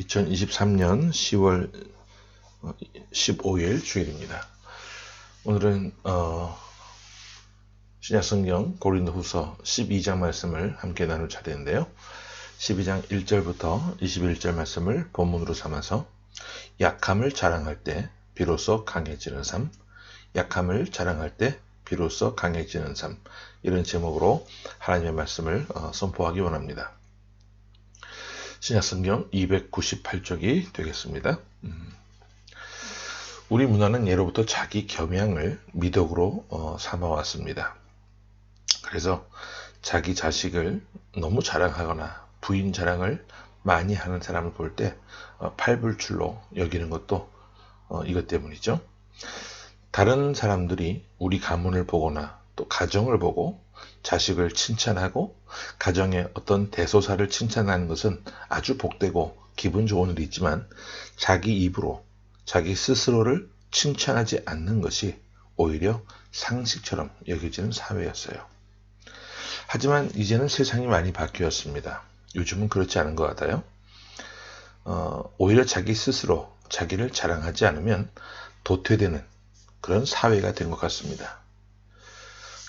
2023년 10월 15일 주일입니다. 오늘은 어, 신약성경 고린도후서 12장 말씀을 함께 나눌 차례인데요. 12장 1절부터 21절 말씀을 본문으로 삼아서 약함을 자랑할 때 비로소 강해지는 삶, 약함을 자랑할 때 비로소 강해지는 삶 이런 제목으로 하나님의 말씀을 어, 선포하기 원합니다. 신약성경 298쪽이 되겠습니다. 음. 우리 문화는 예로부터 자기 겸양을 미덕으로 어, 삼아왔습니다. 그래서 자기 자식을 너무 자랑하거나 부인 자랑을 많이 하는 사람을 볼때 어, 팔불출로 여기는 것도 어, 이것 때문이죠. 다른 사람들이 우리 가문을 보거나 또 가정을 보고 자식을 칭찬하고 가정의 어떤 대소사를 칭찬하는 것은 아주 복되고 기분 좋은 일이지만 자기 입으로 자기 스스로를 칭찬하지 않는 것이 오히려 상식처럼 여겨지는 사회였어요. 하지만 이제는 세상이 많이 바뀌었습니다. 요즘은 그렇지 않은 것 같아요. 어, 오히려 자기 스스로 자기를 자랑하지 않으면 도태되는 그런 사회가 된 것 같습니다.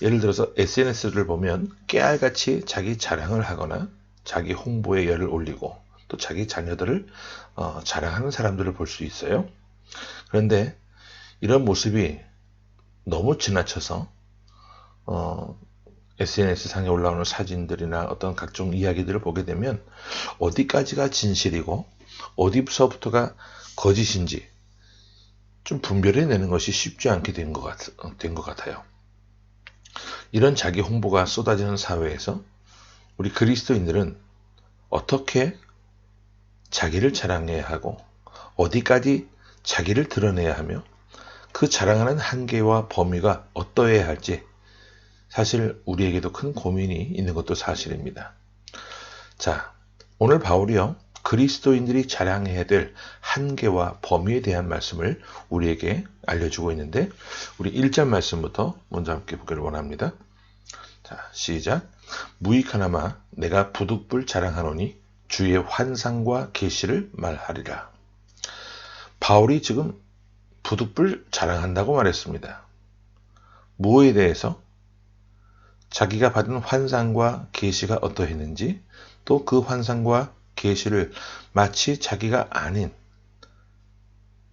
예를 들어서 SNS를 보면 깨알같이 자기 자랑을 하거나 자기 홍보에 열을 올리고 또 자기 자녀들을 어, 자랑하는 사람들을 볼 수 있어요. 그런데 이런 모습이 너무 지나쳐서 어, SNS 상에 올라오는 사진들이나 어떤 각종 이야기들을 보게 되면 어디까지가 진실이고 어디서부터가 거짓인지 좀 분별해 내는 것이 쉽지 않게 된 것 같아요. 이런 자기 홍보가 쏟아지는 사회에서 우리 그리스도인들은 어떻게 자기를 자랑해야 하고 어디까지 자기를 드러내야 하며 그 자랑하는 한계와 범위가 어떠해야 할지 사실 우리에게도 큰 고민이 있는 것도 사실입니다. 자, 오늘 바울이요. 그리스도인들이 자랑해야 될 한계와 범위에 대한 말씀을 우리에게 알려주고 있는데 우리 1절 말씀부터 먼저 함께 보기를 원합니다. 자, 시작. 무익하나마 내가 부득불 자랑하노니 주의 환상과 계시를 말하리라. 바울이 지금 부득불 자랑한다고 말했습니다. 무엇에 대해서? 자기가 받은 환상과 계시가 어떠했는지, 또 그 환상과 계시를 마치 자기가 아닌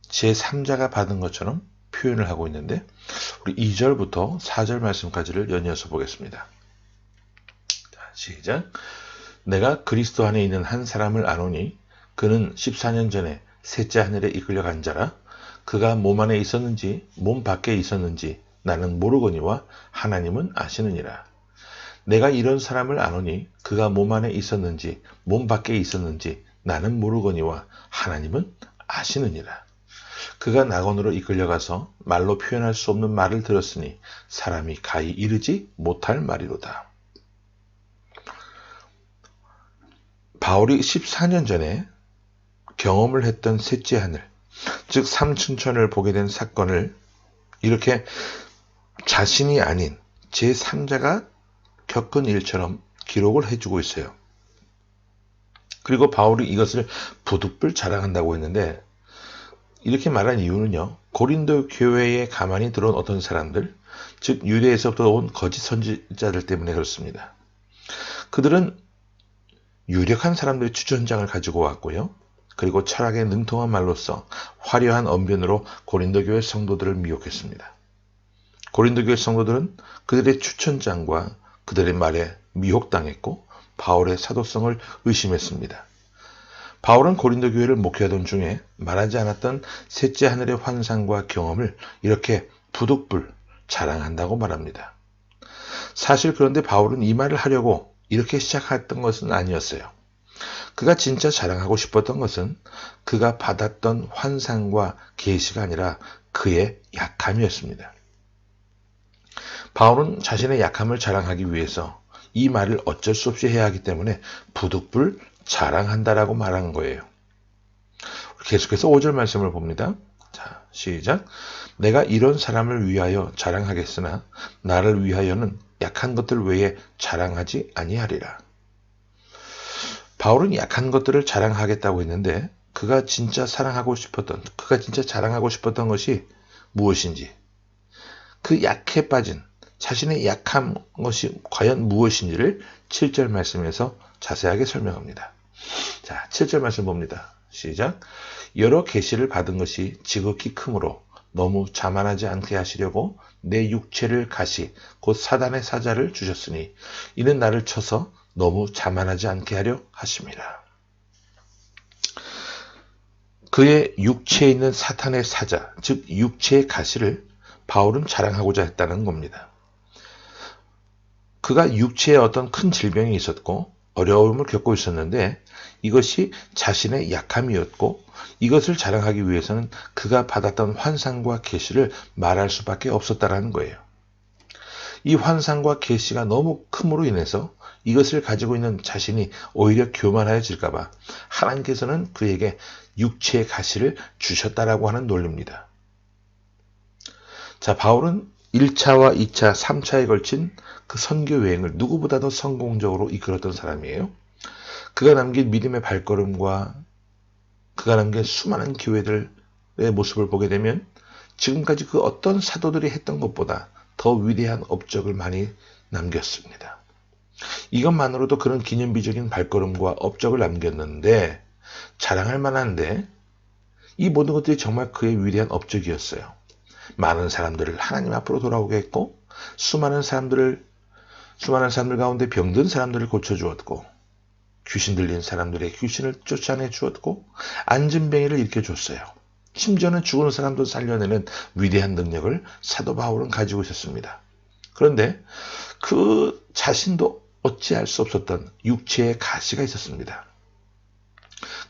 제3자가 받은 것처럼 표현을 하고 있는데 우리 2절부터 4절 말씀까지를 연이어서 보겠습니다. 자, 시작. 내가 그리스도 안에 있는 한 사람을 아노니 그는 14년 전에 셋째 하늘에 이끌려 간 자라 그가 몸 안에 있었는지 몸 밖에 있었는지 나는 모르거니와 하나님은 아시느니라. 내가 이런 사람을 아노니 그가 몸 안에 있었는지 몸 밖에 있었는지 나는 모르거니와 하나님은 아시느니라. 그가 낙원으로 이끌려가서 말로 표현할 수 없는 말을 들었으니 사람이 가히 이르지 못할 말이로다. 바울이 14년 전에 경험을 했던 셋째 하늘, 즉 삼춘천을 보게 된 사건을 이렇게 자신이 아닌 제3자가 겪은 일처럼 기록을 해주고 있어요. 그리고 바울이 이것을 부득불 자랑한다고 했는데 이렇게 말한 이유는요. 고린도 교회에 가만히 들어온 어떤 사람들, 즉 유대에서부터 온 거짓 선지자들 때문에 그렇습니다. 그들은 유력한 사람들의 추천장을 가지고 왔고요. 그리고 철학에 능통한 말로써 화려한 언변으로 고린도 교회 성도들을 미혹했습니다. 고린도 교회 성도들은 그들의 추천장과 그들의 말에 미혹당했고 바울의 사도성을 의심했습니다. 바울은 고린도 교회를 목회하던 중에 말하지 않았던 셋째 하늘의 환상과 경험을 이렇게 부득불 자랑한다고 말합니다. 사실 그런데 바울은 이 말을 하려고 이렇게 시작했던 것은 아니었어요. 그가 진짜 자랑하고 싶었던 것은 그가 받았던 환상과 계시가 아니라 그의 약함이었습니다. 바울은 자신의 약함을 자랑하기 위해서 이 말을 어쩔 수 없이 해야 하기 때문에 부득불 자랑한다라고 말한 거예요. 계속해서 5절 말씀을 봅니다. 자, 시작. 내가 이런 사람을 위하여 자랑하겠으나 나를 위하여는 약한 것들 외에 자랑하지 아니하리라. 바울은 약한 것들을 자랑하겠다고 했는데 그가 진짜 사랑하고 싶었던, 그가 진짜 자랑하고 싶었던 것이 무엇인지, 그 약해 빠진 자신의 약한 것이 과연 무엇인지를 7절 말씀에서 자세하게 설명합니다. 자, 7절 말씀 봅니다. 시작. 여러 계시를 받은 것이 지극히 크므로 너무 자만하지 않게 하시려고 내 육체를 가시 곧 사단의 사자를 주셨으니 이는 나를 쳐서 너무 자만하지 않게 하려 하십니다. 그의 육체에 있는 사탄의 사자, 즉 육체의 가시를 바울은 자랑하고자 했다는 겁니다. 그가 육체에 어떤 큰 질병이 있었고 어려움을 겪고 있었는데 이것이 자신의 약함이었고 이것을 자랑하기 위해서는 그가 받았던 환상과 계시를 말할 수밖에 없었다라는 거예요. 이 환상과 계시가 너무 큼으로 인해서 이것을 가지고 있는 자신이 오히려 교만하여질까봐 하나님께서는 그에게 육체의 가시를 주셨다라고 하는 논리입니다. 자, 바울은 1차와 2차, 3차에 걸친 그 선교 여행을 누구보다도 성공적으로 이끌었던 사람이에요. 그가 남긴 믿음의 발걸음과 그가 남긴 수많은 교회들의 모습을 보게 되면 지금까지 그 어떤 사도들이 했던 것보다 더 위대한 업적을 많이 남겼습니다. 이것만으로도 그런 기념비적인 발걸음과 업적을 남겼는데 자랑할 만한데 이 모든 것들이 정말 그의 위대한 업적이었어요. 많은 사람들을 하나님 앞으로 돌아오게 했고 수많은 사람들을 수많은 사람들 가운데 병든 사람들을 고쳐 주었고 귀신 들린 사람들의 귀신을 쫓아내 주었고 안진뱅이를 일으켜 줬어요. 심지어는 죽은 사람도 살려내는 위대한 능력을 사도 바울은 가지고 있었습니다. 그런데 그 자신도 어찌할 수 없었던 육체의 가시가 있었습니다.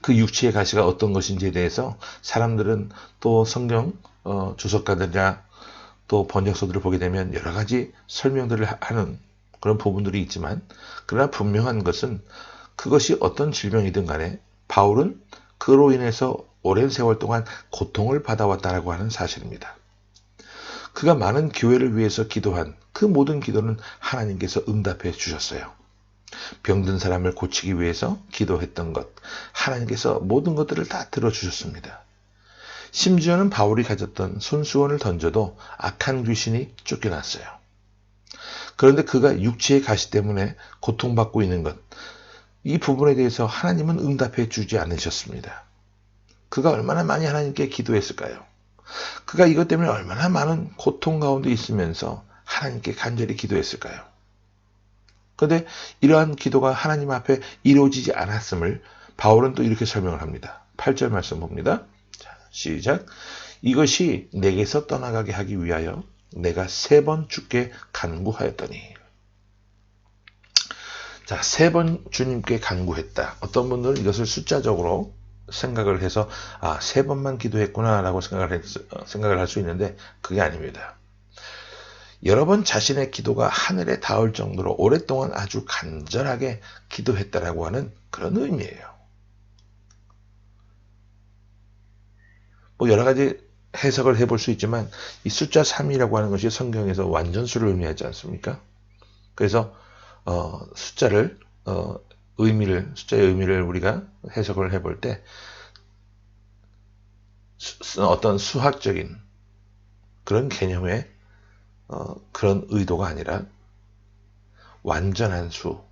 그 육체의 가시가 어떤 것인지에 대해서 사람들은 또 성경 어, 주석가들이나 또 번역서들을 보게 되면 여러 가지 설명들을 하는 그런 부분들이 있지만 그러나 분명한 것은 그것이 어떤 질병이든 간에 바울은 그로 인해서 오랜 세월 동안 고통을 받아왔다라고 하는 사실입니다. 그가 많은 교회를 위해서 기도한 그 모든 기도는 하나님께서 응답해 주셨어요. 병든 사람을 고치기 위해서 기도했던 것, 하나님께서 모든 것들을 다 들어주셨습니다. 심지어는 바울이 가졌던 손수건을 던져도 악한 귀신이 쫓겨났어요. 그런데 그가 육체의 가시 때문에 고통받고 있는 것, 이 부분에 대해서 하나님은 응답해 주지 않으셨습니다. 그가 얼마나 많이 하나님께 기도했을까요? 그가 이것 때문에 얼마나 많은 고통 가운데 있으면서 하나님께 간절히 기도했을까요? 그런데 이러한 기도가 하나님 앞에 이루어지지 않았음을 바울은 또 이렇게 설명을 합니다. 8절 말씀 봅니다. 자, 시작. 이것이 내게서 떠나가게 하기 위하여 내가 세번 죽게 간구하였더니. 자, 세 번 주님께 간구했다. 어떤 분들은 이것을 숫자적으로 생각을 해서 아, 세 번만 기도했구나라고 생각을 했, 생각을 할 수 있는데 그게 아닙니다. 여러 번 자신의 기도가 하늘에 닿을 정도로 오랫동안 아주 간절하게 기도했다라고 하는 그런 의미예요. 뭐 여러 가지 해석을 해볼 수 있지만 이 숫자 3이라고 하는 것이 성경에서 완전수를 의미하지 않습니까? 그래서 어, 숫자를 어, 의미를 숫자의 의미를 우리가 해석을 해볼 때 수, 어떤 수학적인 그런 개념의 어, 그런 의도가 아니라 완전한 수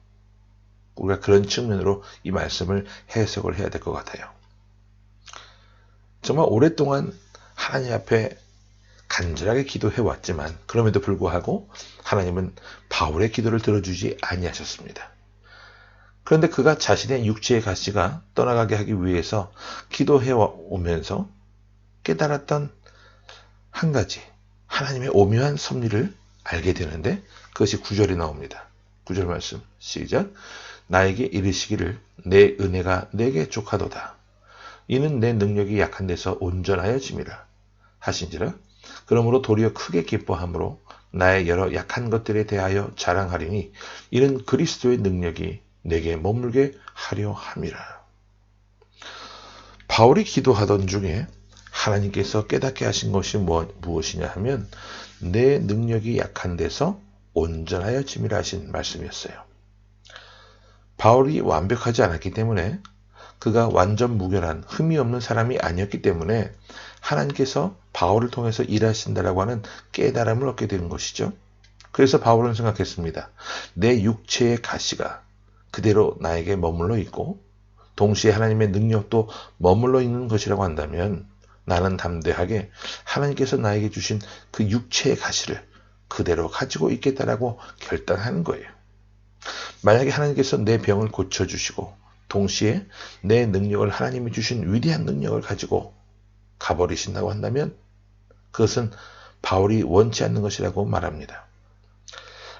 우리가 그런 측면으로 이 말씀을 해석을 해야 될 것 같아요. 정말 오랫동안 하나님 앞에 간절하게 기도해 왔지만 그럼에도 불구하고 하나님은 바울의 기도를 들어주지 아니하셨습니다. 그런데 그가 자신의 육체의 가시가 떠나가게 하기 위해서 기도해 오면서 깨달았던 한 가지 하나님의 오묘한 섭리를 알게 되는데 그것이 구절이 나옵니다. 구절 말씀 시작 나에게 이르시기를 내 은혜가 내게 족하도다. 이는 내 능력이 약한 데서 온전하여 짐이라 하신지라 그러므로 도리어 크게 기뻐함으로 나의 여러 약한 것들에 대하여 자랑하리니 이는 그리스도의 능력이 내게 머물게 하려 함이라. 바울이 기도하던 중에 하나님께서 깨닫게 하신 것이 무엇이냐 하면 내 능력이 약한 데서 온전하여 짐이라 하신 말씀이었어요. 바울이 완벽하지 않았기 때문에 그가 완전 무결한 흠이 없는 사람이 아니었기 때문에 하나님께서 바울을 통해서 일하신다라고 하는 깨달음을 얻게 되는 것이죠. 그래서 바울은 생각했습니다. 내 육체의 가시가 그대로 나에게 머물러 있고 동시에 하나님의 능력도 머물러 있는 것이라고 한다면 나는 담대하게 하나님께서 나에게 주신 그 육체의 가시를 그대로 가지고 있겠다라고 결단하는 거예요. 만약에 하나님께서 내 병을 고쳐주시고 동시에 내 능력을 하나님이 주신 위대한 능력을 가지고 가버리신다고 한다면 그것은 바울이 원치 않는 것이라고 말합니다.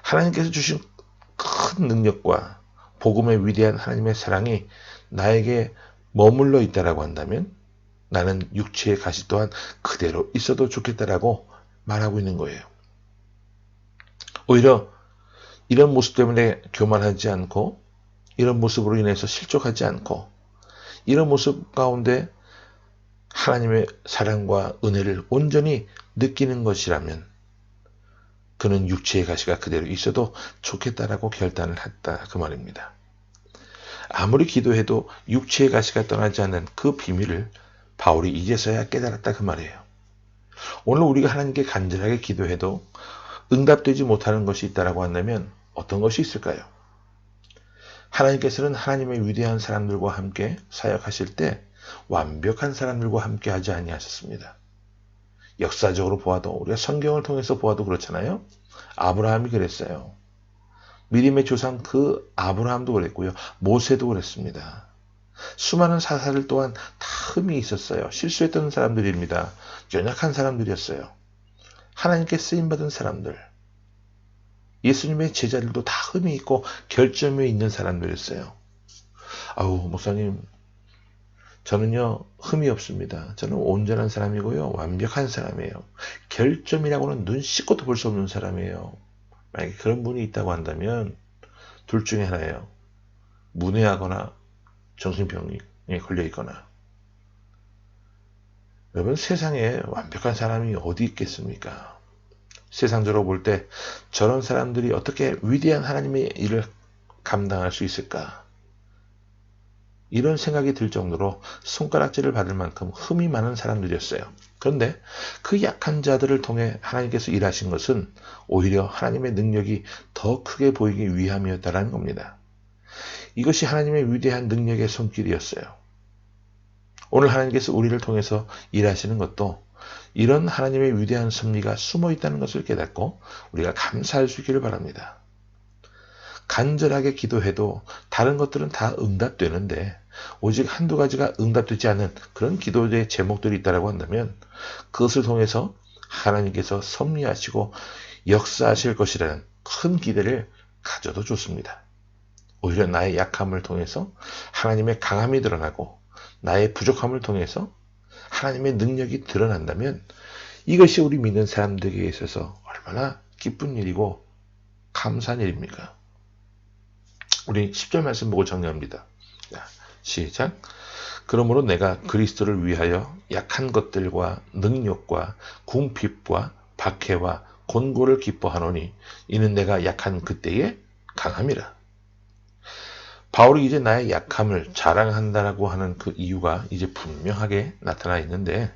하나님께서 주신 큰 능력과 복음의 위대한 하나님의 사랑이 나에게 머물러 있다라고 한다면 나는 육체의 가시 또한 그대로 있어도 좋겠다라고 말하고 있는 거예요. 오히려 이런 모습 때문에 교만하지 않고 이런 모습으로 인해서 실족하지 않고 이런 모습 가운데 하나님의 사랑과 은혜를 온전히 느끼는 것이라면 그는 육체의 가시가 그대로 있어도 좋겠다라고 결단을 했다 그 말입니다. 아무리 기도해도 육체의 가시가 떠나지 않는 그 비밀을 바울이 이제서야 깨달았다 그 말이에요. 오늘 우리가 하나님께 간절하게 기도해도 응답되지 못하는 것이 있다라고 한다면 어떤 것이 있을까요? 하나님께서는 하나님의 위대한 사람들과 함께 사역하실 때 완벽한 사람들과 함께 하지 아니하셨습니다. 역사적으로 보아도 우리가 성경을 통해서 보아도 그렇잖아요. 아브라함이 그랬어요. 미림의 조상 그 아브라함도 그랬고요. 모세도 그랬습니다. 수많은 사사들 또한 다 흠이 있었어요. 실수했던 사람들입니다. 연약한 사람들이었어요. 하나님께 쓰임받은 사람들. 예수님의 제자들도 다 흠이 있고 결점이 있는 사람들이었어요. 아우, 목사님, 저는요, 흠이 없습니다. 저는 온전한 사람이고요, 완벽한 사람이에요. 결점이라고는 눈 씻고도 볼 수 없는 사람이에요. 만약에 그런 분이 있다고 한다면, 둘 중에 하나예요. 문외하거나 정신병에 걸려 있거나. 여러분, 세상에 완벽한 사람이 어디 있겠습니까? 세상적으로 볼 때 저런 사람들이 어떻게 위대한 하나님의 일을 감당할 수 있을까? 이런 생각이 들 정도로 손가락질을 받을 만큼 흠이 많은 사람들이었어요. 그런데 그 약한 자들을 통해 하나님께서 일하신 것은 오히려 하나님의 능력이 더 크게 보이기 위함이었다는 겁니다. 이것이 하나님의 위대한 능력의 손길이었어요. 오늘 하나님께서 우리를 통해서 일하시는 것도 이런 하나님의 위대한 섭리가 숨어 있다는 것을 깨닫고 우리가 감사할 수 있기를 바랍니다. 간절하게 기도해도 다른 것들은 다 응답되는데 오직 한두 가지가 응답되지 않은 그런 기도의 제목들이 있다고 한다면 그것을 통해서 하나님께서 섭리하시고 역사하실 것이라는 큰 기대를 가져도 좋습니다. 오히려 나의 약함을 통해서 하나님의 강함이 드러나고 나의 부족함을 통해서 하나님의 능력이 드러난다면 이것이 우리 믿는 사람들에게 있어서 얼마나 기쁜 일이고 감사한 일입니까? 우리 10절 말씀 보고 정리합니다. 자, 시작. 그러므로 내가 그리스도를 위하여 약한 것들과 능력과 궁핍과 박해와 곤고를 기뻐하노니 이는 내가 약한 그때에 강함이라. 바울이 이제 나의 약함을 자랑한다라고 하는 그 이유가 이제 분명하게 나타나 있는데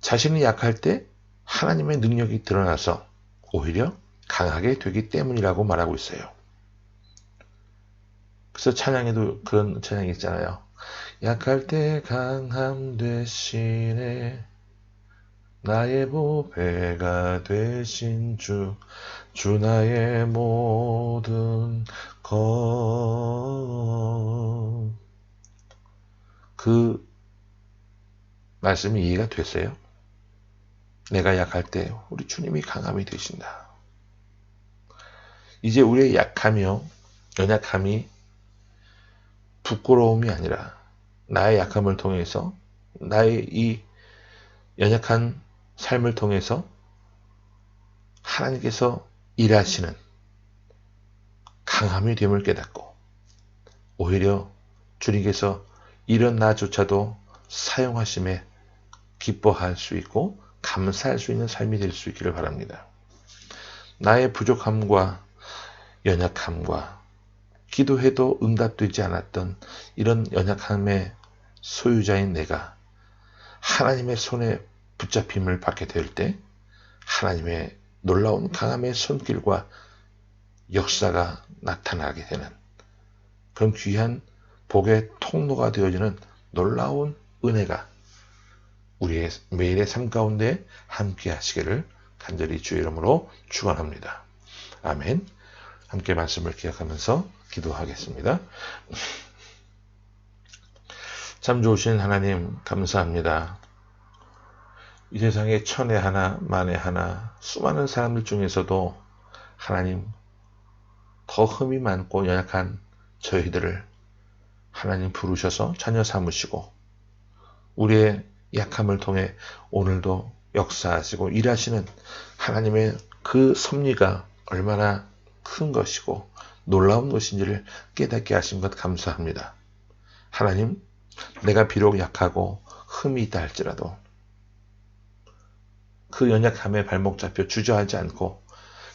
자신이 약할 때 하나님의 능력이 드러나서 오히려 강하게 되기 때문이라고 말하고 있어요. 그래서 찬양에도 그런 찬양이 있잖아요. 약할 때 강함 대신에 나의 보배가 되신 주, 주 나의 모든 것. 그 말씀이 이해가 됐어요? 내가 약할 때 우리 주님이 강함이 되신다. 이제 우리의 약함이요, 연약함이 부끄러움이 아니라 나의 약함을 통해서 나의 이 연약한 삶을 통해서 하나님께서 일하시는 강함이 됨을 깨닫고 오히려 주님께서 이런 나조차도 사용하심에 기뻐할 수 있고 감사할 수 있는 삶이 될 수 있기를 바랍니다. 나의 부족함과 연약함과 기도해도 응답되지 않았던 이런 연약함의 소유자인 내가 하나님의 손에 붙잡힘을 받게 될 때 하나님의 놀라운 강함의 손길과 역사가 나타나게 되는 그런 귀한 복의 통로가 되어지는 놀라운 은혜가 우리의 매일의 삶 가운데 함께 하시기를 간절히 주의 이름으로 축원합니다. 아멘. 함께 말씀을 기억하면서 기도하겠습니다. 참 좋으신 하나님 감사합니다. 이 세상에 천에 하나 만에 하나 수많은 사람들 중에서도 하나님 더 흠이 많고 연약한 저희들을 하나님 부르셔서 자녀 삼으시고 우리의 약함을 통해 오늘도 역사하시고 일하시는 하나님의 그 섭리가 얼마나 큰 것이고 놀라운 것인지를 깨닫게 하신 것 감사합니다. 하나님, 내가 비록 약하고 흠이 있다 할지라도 그 연약함에 발목 잡혀 주저하지 않고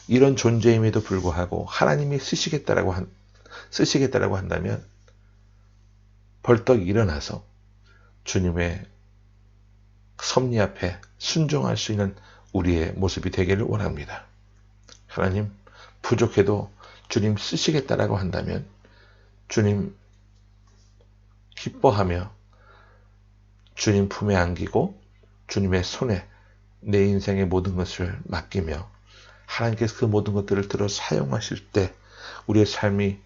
이런 존재임에도 불구하고 하나님이 쓰시겠다라고 한, 쓰시겠다라고 한다면 벌떡 일어나서 주님의 섭리 앞에 순종할 수 있는 우리의 모습이 되기를 원합니다. 하나님, 부족해도 주님 쓰시겠다라고 한다면 주님 기뻐하며 주님 품에 안기고 주님의 손에 내 인생의 모든 것을 맡기며 하나님께서 그 모든 것들을 들어 사용하실 때 우리의 삶이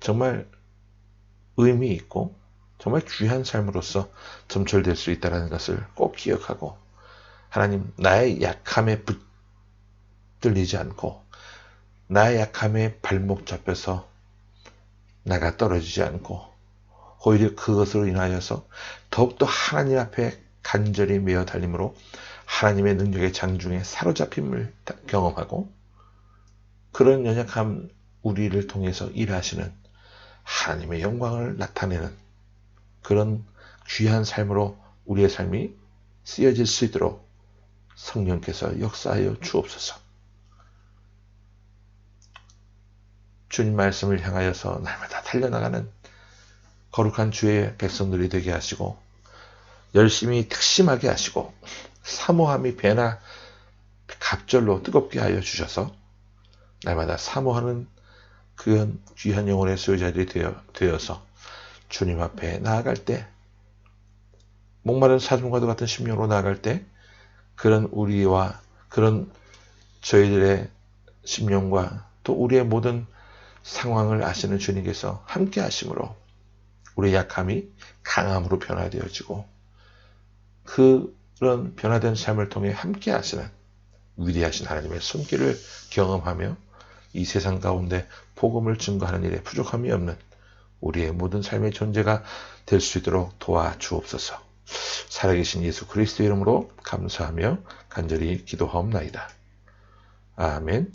정말 의미 있고 정말 귀한 삶으로서 점철될 수 있다는 것을 꼭 기억하고 하나님 나의 약함에 붙들리지 않고 나의 약함에 발목 잡혀서 나가 떨어지지 않고 오히려 그것으로 인하여서 더욱더 하나님 앞에 간절히 메어 달림으로 하나님의 능력의 장중에 사로잡힘을 경험하고 그런 연약함 우리를 통해서 일하시는 하나님의 영광을 나타내는 그런 귀한 삶으로 우리의 삶이 쓰여질 수 있도록 성령께서 역사하여 주옵소서. 주님 말씀을 향하여서 날마다 달려나가는 거룩한 주의 백성들이 되게 하시고 열심히 특심하게 하시고 사모함이 배나 갑절로 뜨겁게 하여 주셔서 날마다 사모하는 그 귀한 영혼의 소유자들이 되어, 되어 서 주님 앞에 나아갈 때 목마른 사슴과도 같은 심령으로 나아갈 때 그런 우리와 그런 저희들의 심령과 또 우리의 모든 상황을 아시는 주님께서 함께 하심으로 우리의 약함이 강함으로 변화되어지고 그런 변화된 삶을 통해 함께 하시는 위대하신 하나님의 손길을 경험하며 이 세상 가운데 복음을 증거하는 일에 부족함이 없는 우리의 모든 삶의 존재가 될 수 있도록 도와주옵소서. 살아계신 예수 그리스도 이름으로 감사하며 간절히 기도하옵나이다. 아멘.